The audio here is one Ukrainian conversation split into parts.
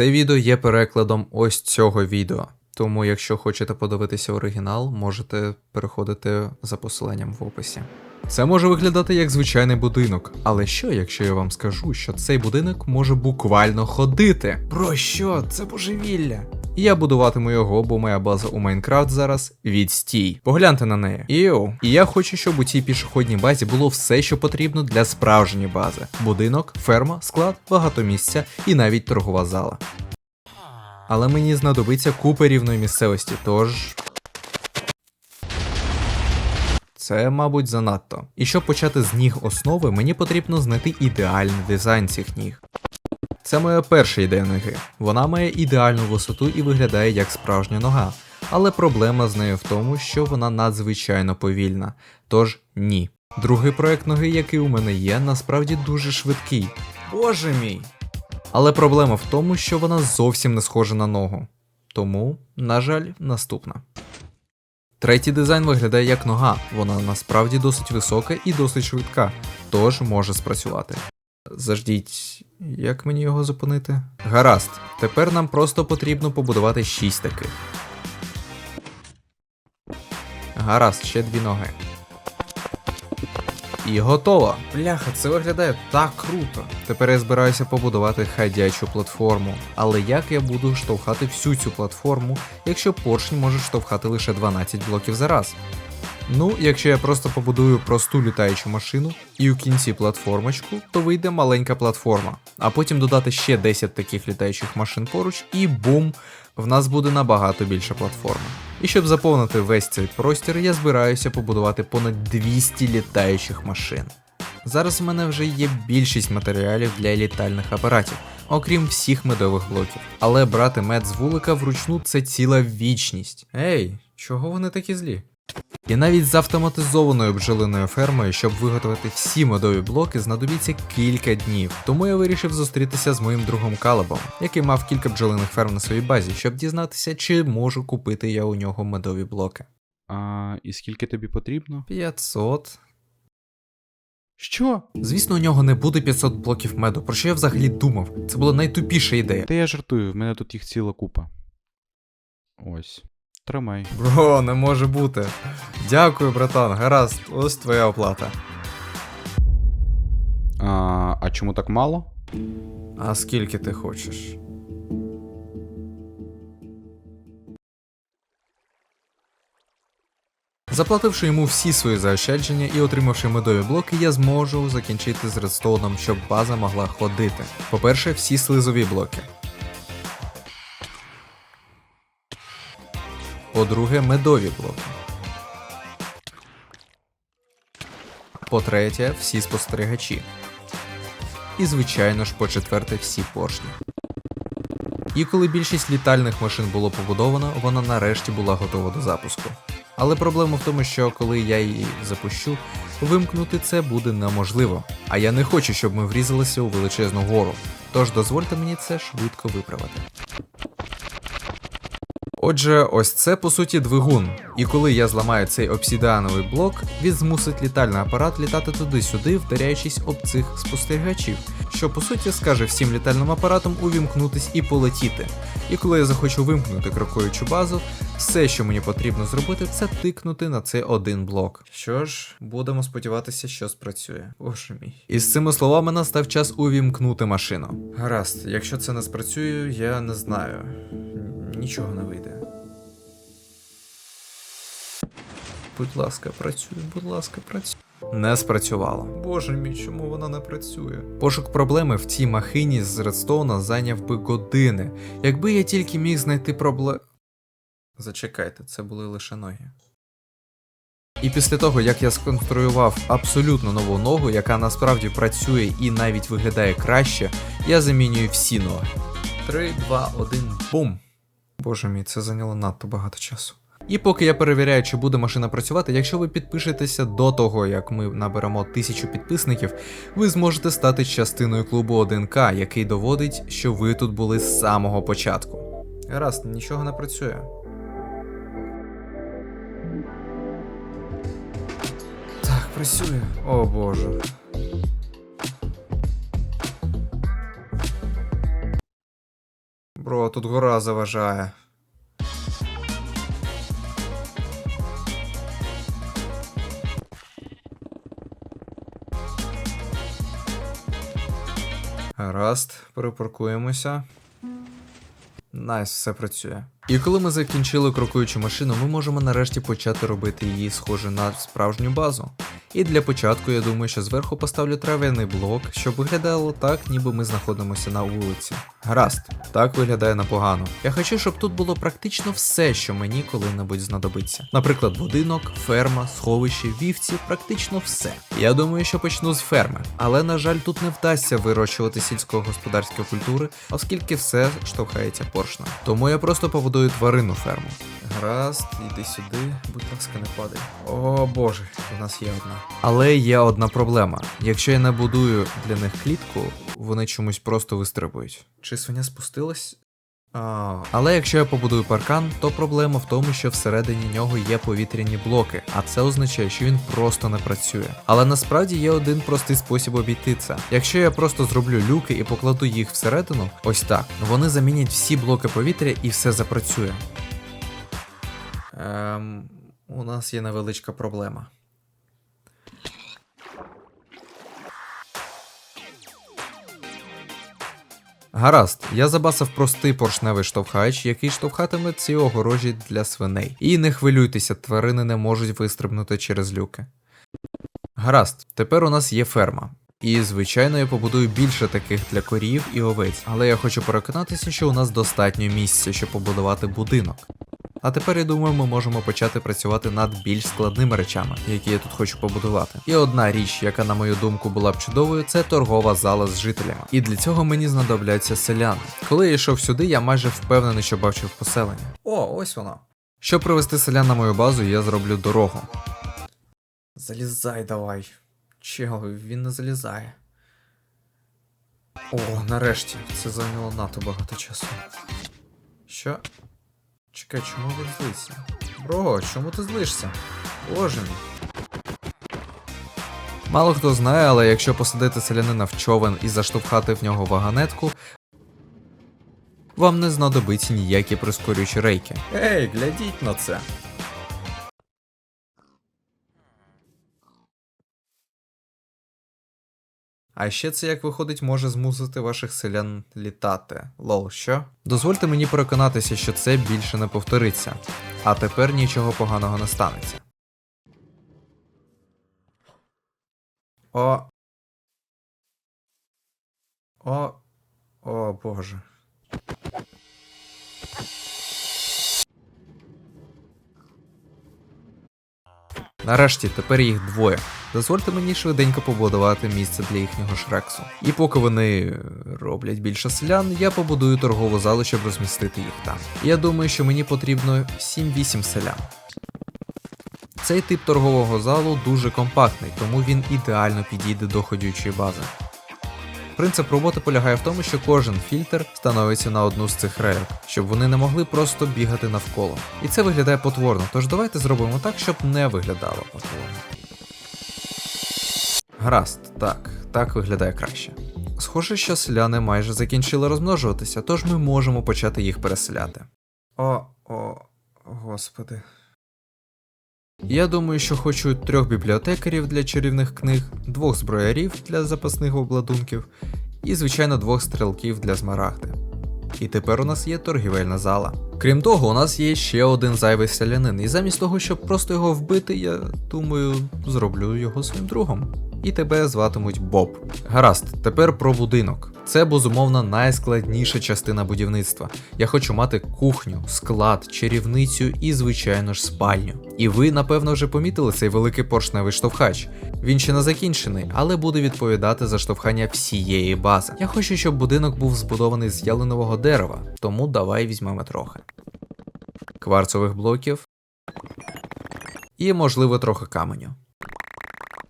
Це відео є перекладом ось цього відео. Тому, якщо хочете подивитися оригінал, можете переходити за посиланням в описі. Це може виглядати як звичайний будинок, але що, якщо я вам скажу, що цей будинок може буквально ходити? Про що? Це божевілля. Я будуватиму його, бо моя база у Майнкрафт зараз відстій. Погляньте на неї. Іу. І я хочу, щоб у цій пішохідній базі було все, що потрібно для справжньої бази: будинок, ферма, склад, багато місця і навіть торгова зала. Але мені знадобиться купа рівної місцевості, тож. Це, мабуть, занадто. І щоб почати з ніг основи, мені потрібно знайти ідеальний дизайн цих ніг. Це моя перша ідея ноги. Вона має ідеальну висоту і виглядає як справжня нога. Але проблема з нею в тому, що вона надзвичайно повільна. Тож ні. Другий проект ноги, який у мене є, насправді дуже швидкий. Боже мій! Але проблема в тому, що вона зовсім не схожа на ногу. Тому, на жаль, наступна. Третій дизайн виглядає як нога, вона насправді досить висока і досить швидка, тож може спрацювати. Заждіть, як мені його зупинити? Гаразд, тепер нам просто потрібно побудувати 6 таких. Гаразд, ще дві ноги. І готово. Бляха, це виглядає так круто. Тепер я збираюся побудувати ходячу платформу. Але як я буду штовхати всю цю платформу, якщо поршень може штовхати лише 12 блоків за раз? Ну, якщо я просто побудую просту літаючу машину і у кінці платформочку, то вийде маленька платформа, а потім додати ще 10 таких літаючих машин поруч, і бум! В нас буде набагато більша платформа. І щоб заповнити весь цей простір, я збираюся побудувати понад 200 літаючих машин. Зараз в мене вже є більшість матеріалів для літальних апаратів, окрім всіх медових блоків. Але брати мед з вулика вручну це ціла вічність. Ей, чого вони такі злі? І навіть з автоматизованою бджолиною фермою, щоб виготовити всі медові блоки, знадобиться кілька днів. Тому я вирішив зустрітися з моїм другом Калабом, який мав кілька бджолиних ферм на своїй базі, щоб дізнатися, чи можу купити я у нього медові блоки. А, і скільки тобі потрібно? 500. Що? Звісно, у нього не буде 500 блоків меду, про що я взагалі думав. Це була найтупіша ідея. Та я жартую, в мене тут їх ціла купа. Ось. Тримай. Бро, не може бути. Дякую, братан, гаразд, ось твоя оплата. А, а чому так мало? А скільки ти хочеш? Заплативши йому всі свої заощадження і отримавши медові блоки, я зможу закінчити з редстоуном, щоб база могла ходити. По-перше, всі слизові блоки. По-друге, медові блоки. По-третє, всі спостерігачі. І, звичайно ж, по-четверте, всі поршні. І коли більшість літальних машин було побудовано, вона нарешті була готова до запуску. Але проблема в тому, що коли я її запущу, вимкнути це буде неможливо. А я не хочу, щоб ми врізалися у величезну гору. Тож дозвольте мені це швидко виправити. Отже, ось це по суті двигун. І коли я зламаю цей обсідіановий блок, він змусить літальний апарат літати туди-сюди, вдаряючись об цих спостерігачів, що по суті скаже всім літальним апаратам увімкнутись і полетіти. І коли я захочу вимкнути крокуючу базу, все, що мені потрібно зробити, це тикнути на цей один блок. Що ж, будемо сподіватися, що спрацює. Боже мій. І з цими словами настав час увімкнути машину. Гаразд, якщо це не спрацює, я не знаю. Нічого не вийде. Будь ласка, працюй, будь ласка, працюй. Не спрацювало. Боже мій, чому вона не працює? Пошук проблеми в цій махині з редстоуна зайняв би години. Якби я тільки міг знайти проблему. Зачекайте, це були лише ноги. І після того, як я сконструював абсолютно нову ногу, яка насправді працює і навіть виглядає краще, я замінюю всі ноги. 3, 2, 1, бум! Боже мій, це зайняло надто багато часу. І поки я перевіряю, чи буде машина працювати, якщо ви підпишетеся до того, як ми наберемо тисячу підписників, ви зможете стати частиною клубу 1К, який доводить, що ви тут були з самого початку. Гаразд, нічого не працює. Так, працює. О боже. Бро, тут гора заважає. Гаразд, перепаркуємося. Найс, все працює. І коли ми закінчили крокуючу машину, ми можемо нарешті почати робити її схоже на справжню базу. І для початку я думаю, що зверху поставлю трав'яний блок, щоб виглядало так, ніби ми знаходимося на вулиці. Гаразд, так виглядає непогано. Я хочу, щоб тут було практично все, що мені коли-небудь знадобиться. Наприклад, будинок, ферма, сховище, вівці, практично все. Я думаю, що почну з ферми, але на жаль, тут не вдасться вирощувати сільськогосподарські культури, оскільки все штовхається поршнем. Тому я просто побудую тваринну ферму. Гаразд, іди сюди, будь ласка, не падай. О боже, у нас є одна. Але є одна проблема. Якщо я не будую для них клітку, вони чомусь просто вистрибують. Чи свиня спустилась? А, але якщо я побудую паркан, то проблема в тому, що всередині нього є повітряні блоки, а це означає, що він просто не працює. Але насправді є один простий спосіб обійти це. Якщо я просто зроблю люки і покладу їх всередину, ось так, вони замінять всі блоки повітря і все запрацює. Ем, у нас є невеличка проблема. Гаразд, я забасив простий поршневий штовхач, який штовхатиме ці огорожі для свиней. І не хвилюйтеся, тварини не можуть вистрибнути через люки. Гаразд, тепер у нас є ферма. І, звичайно, я побудую більше таких для корів і овець, але я хочу переконатися, що у нас достатньо місця, щоб побудувати будинок. А тепер я думаю, ми можемо почати працювати над більш складними речами, які я тут хочу побудувати. І одна річ, яка, на мою думку, була б чудовою, це торгова зала з жителями. І для цього мені знадобляться селяни. Коли я йшов сюди, я майже впевнений, що бачив поселення. О, ось воно. Щоб привести селян на мою базу, я зроблю дорогу. Залізай давай. Чого, він не залізає. О, нарешті, це зайняло надто багато часу. Що? Чекай, чому ви злися? Бро, чому ти злишся? Боже мій. Мало хто знає, але якщо посадити селянина в човен і заштовхати в нього вагонетку, вам не знадобиться ніякі прискорюючі рейки. Ей, глядіть на це. А ще це як виходить може змусити ваших селян літати. Лол, що? Дозвольте мені переконатися, що це більше не повториться. А тепер нічого поганого не станеться. О. О. О боже. Нарешті тепер їх двоє. Дозвольте мені швиденько побудувати місце для їхнього шрексу. І поки вони роблять більше селян, я побудую торгову залу, щоб розмістити їх там. Я думаю, що мені потрібно 7-8 селян. Цей тип торгового залу дуже компактний, тому він ідеально підійде до ходючої бази. Принцип роботи полягає в тому, що кожен фільтр становиться на одну з цих рейок, щоб вони не могли просто бігати навколо. І це виглядає потворно, тож давайте зробимо так, щоб не виглядало потворно. Гаразд, так, так виглядає краще. Схоже, що селяни майже закінчили розмножуватися, тож ми можемо почати їх переселяти. О, о, господи. Я думаю, що хочу трьох бібліотекарів для чарівних книг, двох зброярів для запасних обладунків і, звичайно, двох стрілків для змарагди. І тепер у нас є торгівельна зала. Крім того, у нас є ще один зайвий селянин, і замість того, щоб просто його вбити, я думаю, зроблю його своїм другом. І тебе зватимуть Боб. Гаразд, тепер про будинок. Це безумовно найскладніша частина будівництва. Я хочу мати кухню, склад, чарівницю і, звичайно ж, спальню. І ви, напевно, вже помітили цей великий поршневий штовхач. Він ще не закінчений, але буде відповідати за штовхання всієї бази. Я хочу, щоб будинок був збудований з ялинового дерева, тому давай візьмемо трохи. Кварцових блоків. І, можливо, трохи каменю.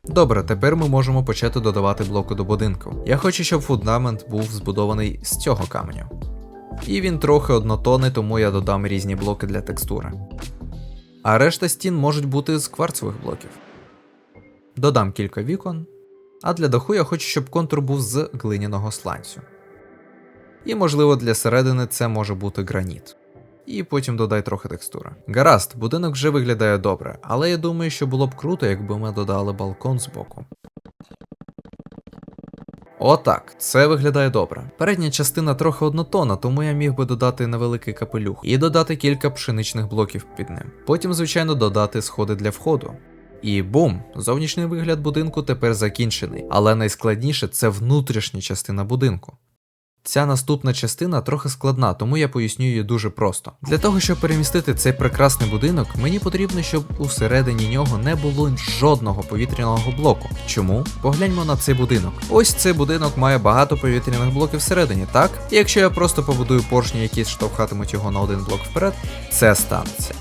Добре, тепер ми можемо почати додавати блоки до будинку. Я хочу, щоб фундамент був збудований з цього каменю. І він трохи однотонний, тому я додам різні блоки для текстури. А решта стін можуть бути з кварцевих блоків. Додам кілька вікон. А для даху я хочу, щоб контур був з глиняного сланцю. І можливо для середини це може бути граніт. І потім додай трохи текстури. Гаразд, будинок вже виглядає добре, але я думаю, що було б круто, якби ми додали балкон збоку. Отак, це виглядає добре. Передня частина трохи однотонна, тому я міг би додати невеликий капелюх і додати кілька пшеничних блоків під ним. Потім, звичайно, додати сходи для входу. І бум! Зовнішній вигляд будинку тепер закінчений, але найскладніше це внутрішня частина будинку. Ця наступна частина трохи складна, тому я поясню її дуже просто. Для того, щоб перемістити цей прекрасний будинок, мені потрібно, щоб усередині нього не було жодного повітряного блоку. Чому? Погляньмо на цей будинок. Ось цей будинок має багато повітряних блоків всередині, так? І якщо я просто побудую поршні, які штовхатимуть його на один блок вперед, це станеться.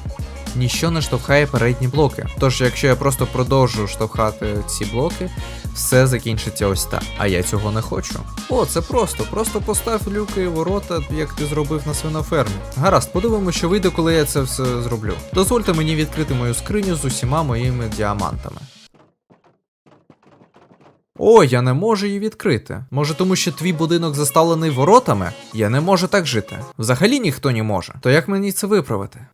Ніщо не штовхає передні блоки. Тож, якщо я просто продовжу штовхати ці блоки, все закінчиться ось так. А я цього не хочу. О, це просто. Просто постав люки і ворота, як ти зробив на свинофермі. Гаразд, подивимося, що вийде, коли я це все зроблю. Дозвольте мені відкрити мою скриню з усіма моїми діамантами. О, я не можу її відкрити. Може, тому що твій будинок заставлений воротами? Я не можу так жити. Взагалі ніхто не може. То як мені це виправити?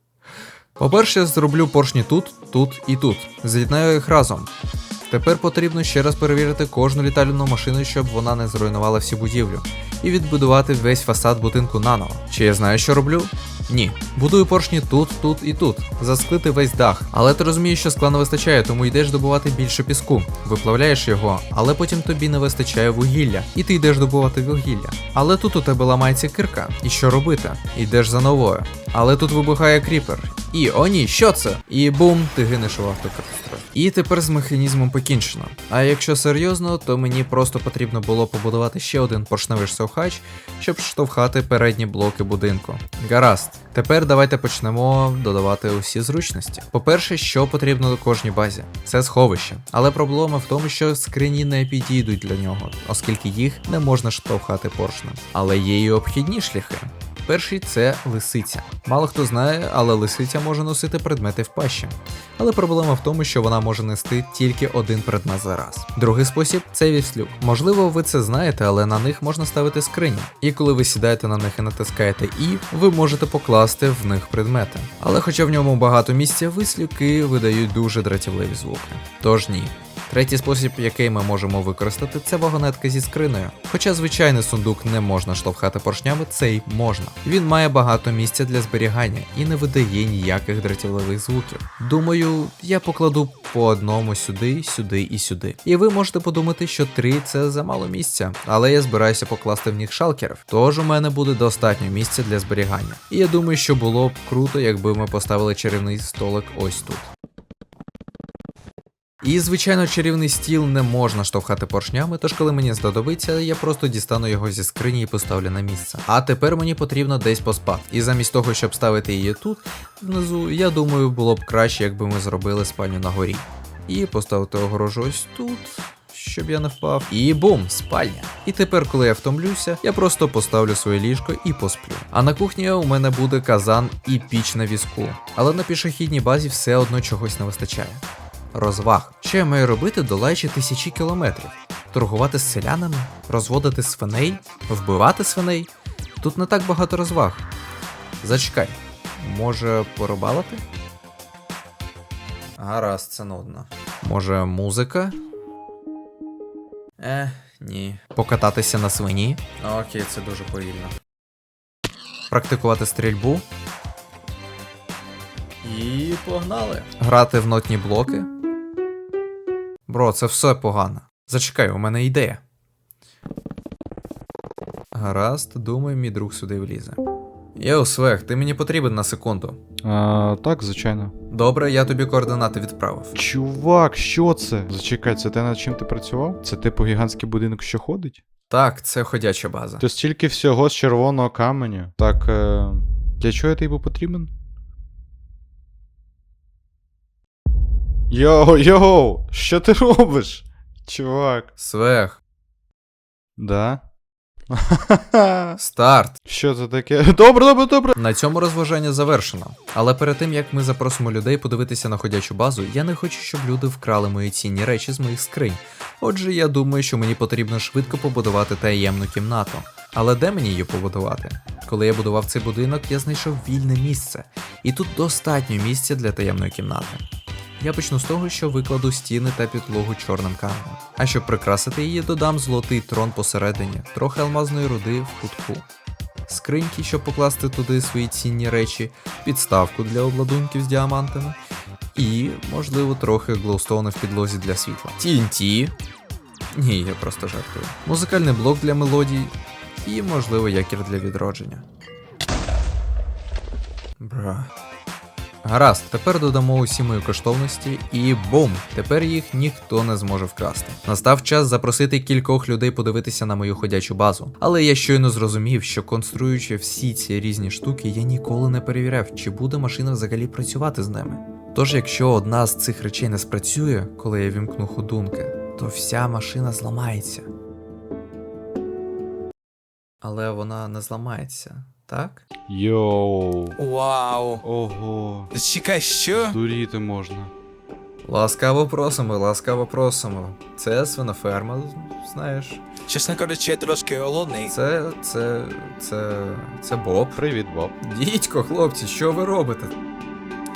По-перше, я зроблю поршні тут, тут і тут. З'єднаю їх разом. Тепер потрібно ще раз перевірити кожну літальну машину, щоб вона не зруйнувала всі будівлю, і відбудувати весь фасад будинку наново. Чи я знаю, що роблю? Ні. Будую поршні тут, тут і тут. Засклити весь дах. Але ти розумієш, що скла не вистачає, тому йдеш добувати більше піску. Виплавляєш його, але потім тобі не вистачає вугілля, і ти йдеш добувати вугілля. Але тут у тебе ламається кирка. І що робити? Йдеш за новою. Але тут вибухає кріпер. І о ні, що це? І бум, ти гинеш у автокатастрофі. І тепер з механізмом покінчено. А якщо серйозно, то мені просто потрібно було побудувати ще один поршневий штовхач, щоб штовхати передні блоки будинку. Гаразд. Тепер давайте почнемо додавати усі зручності. По-перше, що потрібно до кожній базі? Це сховище. Але проблема в тому, що скрині не підійдуть для нього, оскільки їх не можна штовхати поршнем. Але є і обхідні шляхи. Перший це лисиця. Мало хто знає, але лисиця може носити предмети в пащі. Але проблема в тому, що вона може нести тільки один предмет за раз. Другий спосіб це віслюк. Можливо, ви це знаєте, але на них можна ставити скрині. І коли ви сідаєте на них і натискаєте І, ви можете покласти в них предмети. Але хоча в ньому багато місця, вислюки видають дуже дратівливі звуки. Тож ні. Третій спосіб, який ми можемо використати, це вагонетка зі скринею. Хоча звичайний сундук не можна штовхати поршнями, цей можна. Він має багато місця для зберігання і не видає ніяких дратівливих звуків. Думаю, я покладу по одному сюди, сюди і сюди. І ви можете подумати, що три це замало місця, але я збираюся покласти в них шалкерів, тож у мене буде достатньо місця для зберігання. І я думаю, що було б круто, якби ми поставили чарівний столик ось тут. І, звичайно, чарівний стіл не можна штовхати поршнями, тож коли мені знадобиться, я просто дістану його зі скрині і поставлю на місце. А тепер мені потрібно десь поспати. І замість того, щоб ставити її тут, внизу, я думаю, було б краще, якби ми зробили спальню на горі. І поставити огорожу ось тут. Щоб я не впав. І бум, спальня. І тепер, коли я втомлюся, я просто поставлю своє ліжко і посплю. А на кухні у мене буде казан і піч на візку. Але на пішохідній базі все одно чогось не вистачає розваг. Що я маю робити, долаючи тисячі кілометрів? Торгувати з селянами, розводити свиней, вбивати свиней? Тут не так багато розваг. Зачекай, може порибалити? Гаразд, це нудно. Може, музика? Е, ні. Покататися на свині? Окей, це дуже повільно. Практикувати стрільбу? І погнали. Грати в нотні блоки? Бро, це все погано. Зачекай, у мене ідея. Гаразд, думаю, мій друг сюди влізе. Йоу, Свег, ти мені потрібен на секунду. А, так, звичайно. Добре, я тобі координати відправив. Чувак, що це? Зачекай, це те, над чим ти працював? Це типу гігантський будинок, що ходить? Так, це ходяча база. То стільки всього з червоного каменю. Так, е... для чого я тобі потрібен? Йоу, йоу, що ти робиш? Чувак. Свег, Да? старт. Що це таке? Добре, добре, добре. На цьому розважання завершено. Але перед тим як ми запросимо людей подивитися на ходячу базу, я не хочу, щоб люди вкрали мої цінні речі з моїх скринь. Отже, я думаю, що мені потрібно швидко побудувати таємну кімнату. Але де мені її побудувати? Коли я будував цей будинок, я знайшов вільне місце, і тут достатньо місця для таємної кімнати. Я почну з того, що викладу стіни та підлогу чорним каменем. А щоб прикрасити її, додам золотий трон посередині, трохи алмазної руди в кутку, скриньки, щоб покласти туди свої цінні речі, підставку для обладунків з діамантами, і, можливо, трохи глоустоуна в підлозі для світла. TNT. Ні, я просто жартую. Музикальний блок для мелодій і, можливо, якір для відродження. Бра. Гаразд, тепер додамо усі мої коштовності і бум! Тепер їх ніхто не зможе вкрасти. Настав час запросити кількох людей подивитися на мою ходячу базу. Але я щойно зрозумів, що конструюючи всі ці різні штуки, я ніколи не перевіряв, чи буде машина взагалі працювати з ними. Тож, якщо одна з цих речей не спрацює, коли я вімкну ходунки, то вся машина зламається. Але вона не зламається, так? Йоу. Вау. Ого. Чекай, що? Дуріти можна. Ласкаво просимо, ласкаво просимо. Це свиноферма, знаєш. Чесно кажучи, я трошки голодний. Це, це, це, це Боб. Привіт, Боб. Дідько, хлопці, що ви робите?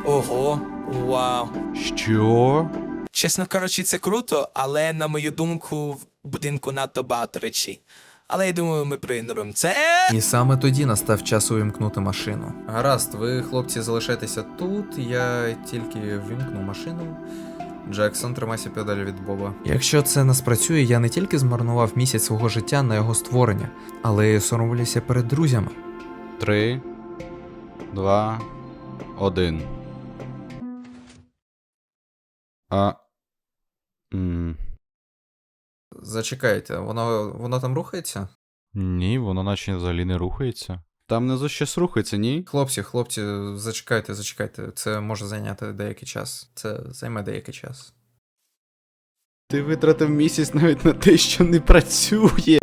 Ого, вау. Що? Чесно кажучи, це круто, але на мою думку, в будинку надто багато речей. Але я думаю, ми проігноруємо це. І саме тоді настав час увімкнути машину. Гаразд, ви, хлопці, залишайтеся тут, я тільки вімкну машину. Джексон, тримайся педалі від Боба. Якщо це не спрацює, я не тільки змарнував місяць свого життя на його створення, але й соромлюся перед друзями. Три, два, один. А. М, Зачекайте, воно, воно там рухається? Ні, воно наче взагалі не рухається. Там внизу щось рухається, ні? Хлопці, хлопці, зачекайте, зачекайте. Це може зайняти деякий час. Це займе деякий час. Ти витратив місяць навіть на те, що не працює.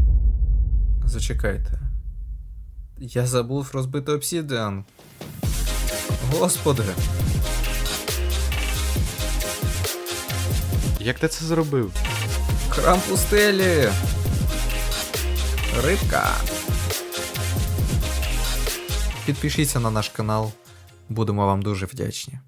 Зачекайте. Я забув розбити обсідіан. Господи. Як ти це зробив? Храм пустелі. Рибка. Підпишіться на наш канал. Будемо вам дуже вдячні.